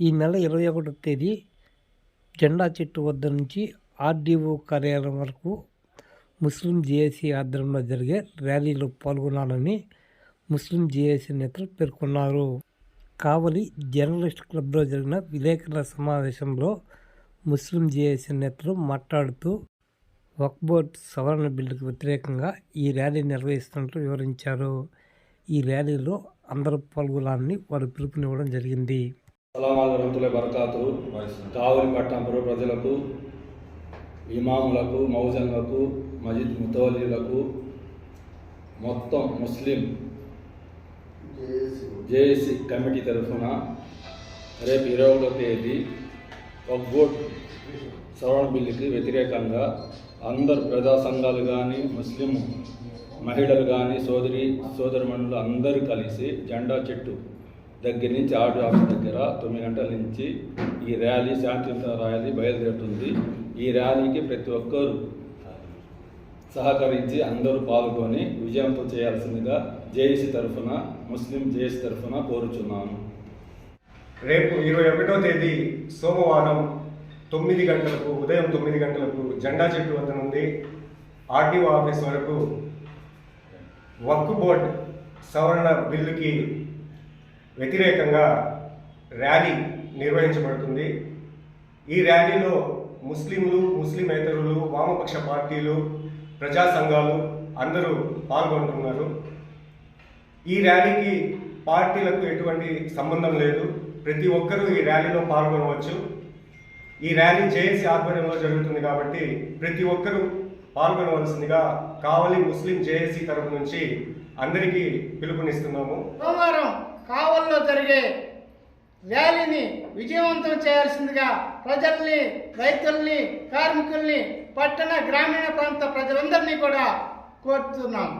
ఈ నెల ఇరవై ఒకటో తేదీ జెండా చెట్టు వద్ద నుంచి ఆర్డీఓ కార్యాలయం వరకు ముస్లిం జేఏసీ ఆధ్వర్యంలో జరిగే ర్యాలీలో పాల్గొనాలని ముస్లిం జేఏసీ నేతలు పేర్కొన్నారు. కావలి జర్నలిస్ట్ క్లబ్లో జరిగిన విలేకరుల సమావేశంలో ముస్లిం జేఏసీ నేతలు మాట్లాడుతూ వక్బోర్డ్ సవరణ బిల్లుకు వ్యతిరేకంగా ఈ ర్యాలీ నిర్వహిస్తున్నట్లు వివరించారు. ఈ ర్యాలీలో అందరూ పాల్గొనాలని వారు పిలుపునివ్వడం జరిగింది. సలామాలు రహమతుల్లా బరకాతు కావలి పట్టణపుర ప్రజలకు ఇమాములకు మౌజన్లకు మజిద్ ముతవలీలకు మొత్తం ముస్లిం జేఏసీ. కమిటీ తరఫున రేపు ఇరవై ఒకటో తేదీ ఒక బోర్డ్ సవరణ బిల్లుకి వ్యతిరేకంగా అందరు ప్రజా సంఘాలు కానీ ముస్లిం మహిళలు కానీ సోదరి సోదరుమణులు అందరూ కలిసి జెండా చెట్టు దగ్గర నుంచి ఆర్డీ ఆఫీస్ దగ్గర తొమ్మిది గంటల నుంచి ఈ ర్యాలీ శాంతియుత ర్యాలీ బయలుదేరుతుంది. ఈ ర్యాలీకి ప్రతి ఒక్కరూ సహకరించి అందరూ పాల్గొని విజయంతో చేయాల్సిందిగా జేఏసీ తరఫున ముస్లిం జేఏసీ తరఫున కోరుచున్నాను. రేపు ఇరవై ఒకటో తేదీ సోమవారం తొమ్మిది గంటలకు ఉదయం తొమ్మిది గంటలకు జెండా చెట్టు వద్ద నుండి ఆర్టీఓ ఆఫీస్ వరకు వక్ఫ్ బోర్డ్ సవరణ బిల్లుకి వ్యతిరేకంగా ర్యాలీ నిర్వహించబడుతుంది. ఈ ర్యాలీలో ముస్లింలు ముస్లిమేతరులు వామపక్ష పార్టీలు ప్రజా సంఘాలు అందరూ పాల్గొంటున్నారు. ఈ ర్యాలీకి పార్టీలకు ఎటువంటి సంబంధం లేదు. ప్రతి ఒక్కరూ ఈ ర్యాలీలో పాల్గొనవచ్చు. ఈ ర్యాలీ జేఏసీ ఆధ్వర్యంలో జరుగుతుంది కాబట్టి ప్రతి ఒక్కరూ పాల్గొనవలసిందిగా కావలి ముస్లిం జేఏసీ తరపు నుంచి అందరికీ పిలుపునిస్తున్నాము. జరిగే ర్యాలీని విజయవంతం చేయాల్సిందిగా ప్రజల్ని రైతుల్ని కార్మికుల్ని పట్టణ గ్రామీణ ప్రాంత ప్రజలందరినీ కూడా కోరుతున్నాం.